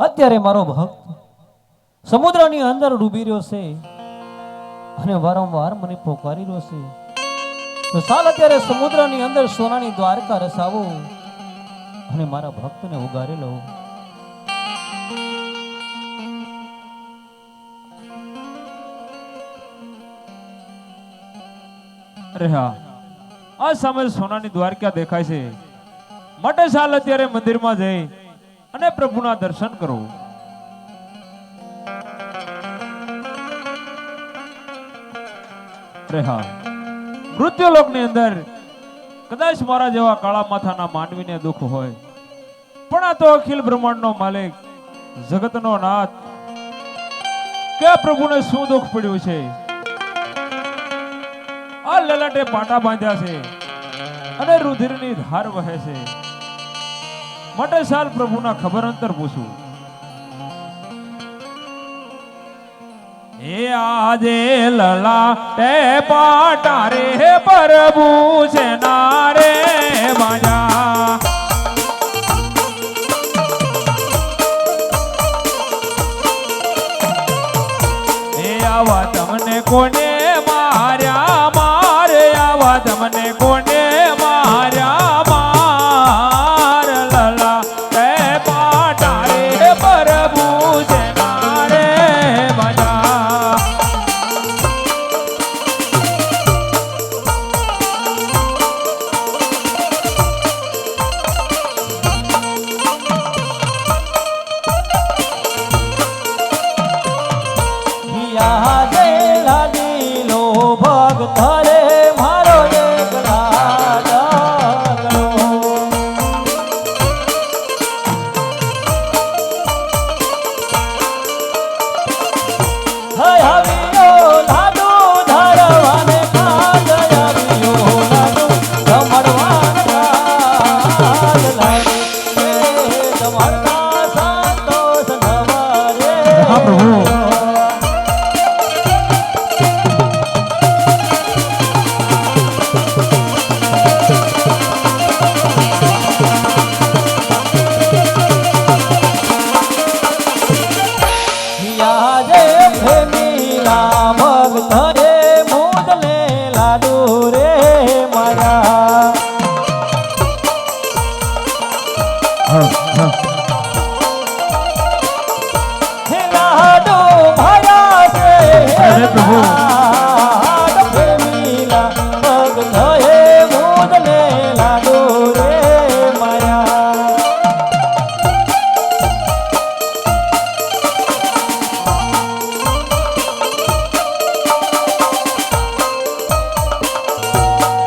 અત્યારે મારો ભક્ત સમુદ્રની અંદર ડૂબી રહ્યો છે અને વારંવાર મને પોકારી રહ્યો છે. તો સાલ અત્યારે સમુદ્રની અંદર સોનાની દ્વારકા રસાવો અને મારા ભક્તને ઉગારી લઉં. અરે આ સામે સોનાની દ્વારકા દેખાય છે. માટે સાલ અત્યારે મંદિરમાં જઈ અને પ્રભુના દર્શન કરો હા. મૃત્યુલોકની અંદર કદાચ મારા જેવા કાળા માથાના માનવીને દુઃખ હોય, પણ આ તો અખિલ બ્રહ્માંડનો માલિક, જગતનો નાથ. કે પ્રભુને શું દુઃખ પડ્યું છે? આ લલાટે પાટા બાંધ્યા છે અને રુધિરની ધાર વહે છે. માટે સાલ પ્રભુના ખબર અંતર પૂછું હે આજે લલા તે પાટા રે પ્રભુ છે નારે બાજા હે આવા તમને કોને ભક્ત પ્રભુ.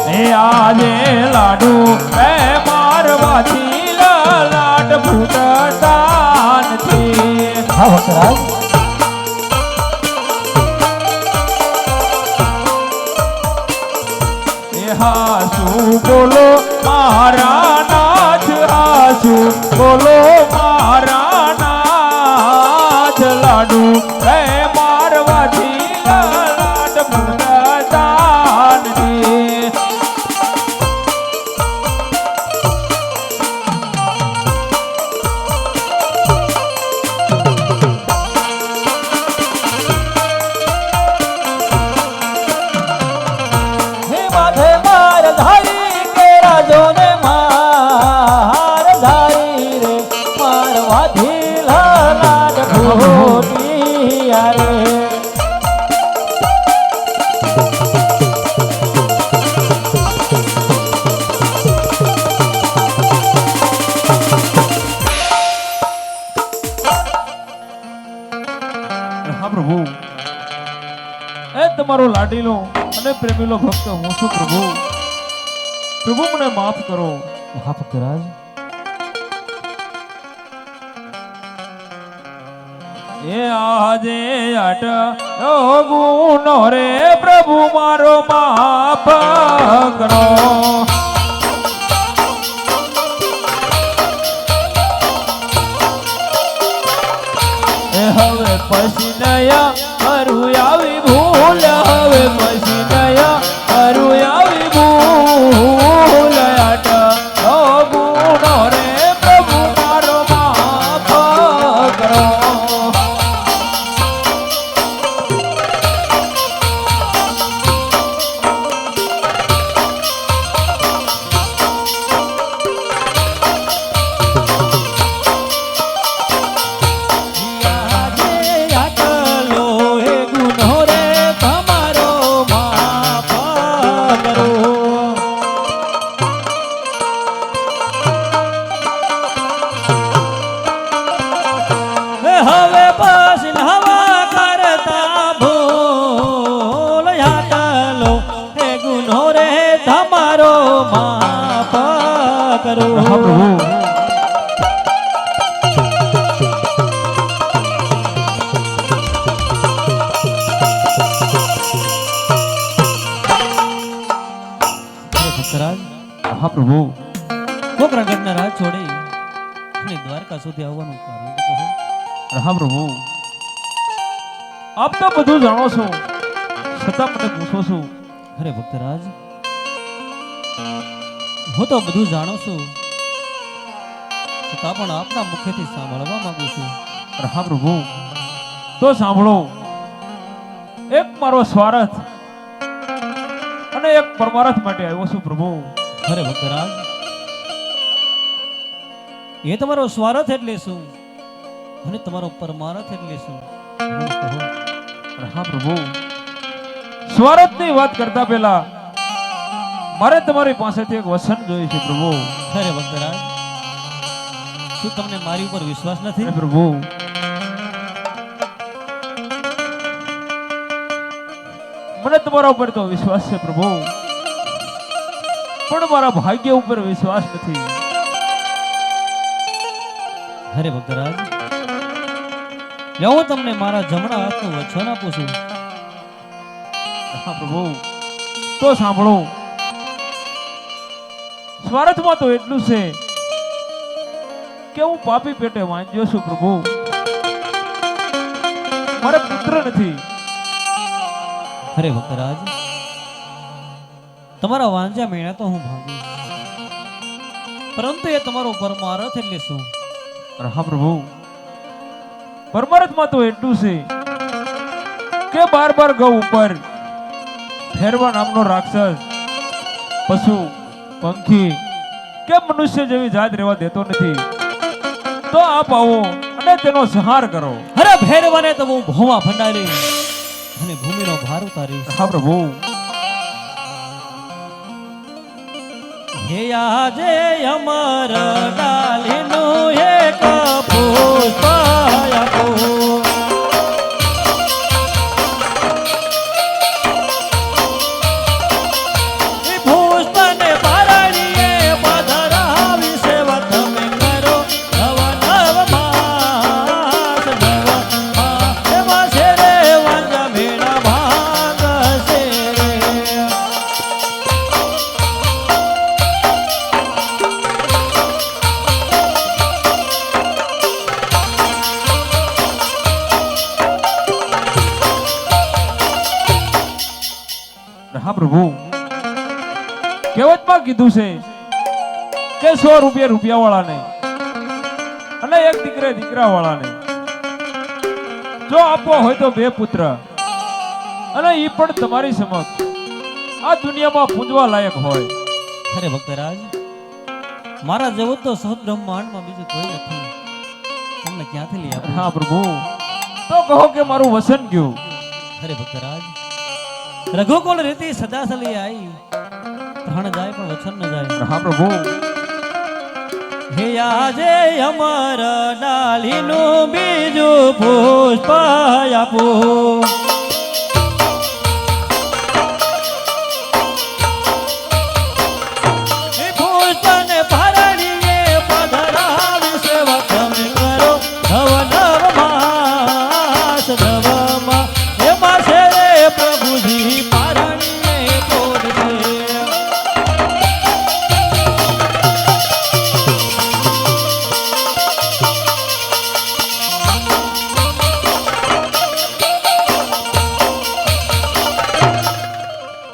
હે રે આજે લાડુ એ મારવાથી લાડ ફૂટતા નથી હાસુ બોલો મારા નાથ હાસુ બોલો મારા નાથ લાડુ. એ તમારો લાડીલો અને પ્રેમીલો ભક્ત હું છું પ્રભુ. પ્રભુ મને માફ કરો. માફ કરાજ એ આજે અટ ગુનો રે પ્રભુ મારો માફ. કરું. હા પ્રભુ. હા પ્રભુ. કોક રગડના રાહ છોડી અને દ્વારકા સુધી આવવાનું કારણ કહો હા પ્રભુ. આપ તો બધું જાણો છો. છતાં મને પૂછો છો. અરે ભક્તરાજ. હું તો બધું જાણું છું. છતાં પણ આપના મુખેથી સાંભળવા માંગુ છું. હા પ્રભુ તો સાંભળો. એક મારો સ્વાર્થ અને એક પરમાર્થ માટે આવ્યો છું પ્રભુ. અરે ભક્તરાજ એ તમારો સ્વાર્થ એટલે શું? અને તમારો પરમાર્થ એટલે શું? હા પ્રભુ સ્વાર્થની વાત કરતા પહેલા મારે તમારી પાસેથી એક વચન જોઈએ છે પ્રભુ. અરે ભક્તરાજ શું તમને મારી ઉપર વિશ્વાસ નથી? પ્રભુ. મને તમારા ઉપર તો વિશ્વાસ છે પ્રભુ. પણ મારા ભાગ્ય ઉપર વિશ્વાસ નથી. અરે ભક્તરાજ હું તમને મારા જમણા હાથનું વચન આપું છું. હા પ્રભુ. તો સાંભળો. સ્વાર્થમાં તો એટલું છે કે હું પાપી પેટે વાંચ્યો છું પ્રભુ. મારે પુત્ર નથી. અરે ભક્તરાજ તમારા વાંજા મેળા તો હું ભાંગી પરંતુ એ તમારો પરમારથ એટલે શું? હા પ્રભુ પરમારથમાં તો એટલું છે કે બાર બાર ગૌ ઉપર ફેરવા નામનો રાક્ષસ પશુ પંખી કે મનુષ્ય જેવી જાત રહેવા દેતો નથી? તો આપ આવો અને તેનો સંહાર કરો. અરે ભેરવાને તો હું ભોમાં ફંડારી અને ભૂમિનો ભાર ઉતારી. હા પ્રભુ. હે આજે અમર ડાલીનું એક પુષ્પ કહેવતમાં કીધું છે કે સો રૂપિયા રૂપિયા વાળાને અને એક દીકરે દીકરા વાળાને જો આપવો હોય તો બે પુત્ર અને એ પણ તમારી સમક્ષ. આ દુનિયામાં પૂજવા લાયક હોય. અરે ભક્તરાજ મારા જેવો તો સૌ બ્રહ્માંડમાં બીજું કોઈ નથી. તમને ક્યાંથી લઈ આપું હા પ્રભુ. તો કહો કે મારું વસન ગયું. અરે ભક્તરાજ રઘુકુળ રીતિ સદા સલી આઈ. પ્રાણ જાય પણ વચન ન જાય. હા પ્રભુ. હે આજે અમર ડાલીનું બીજું પુષ્પ આપો.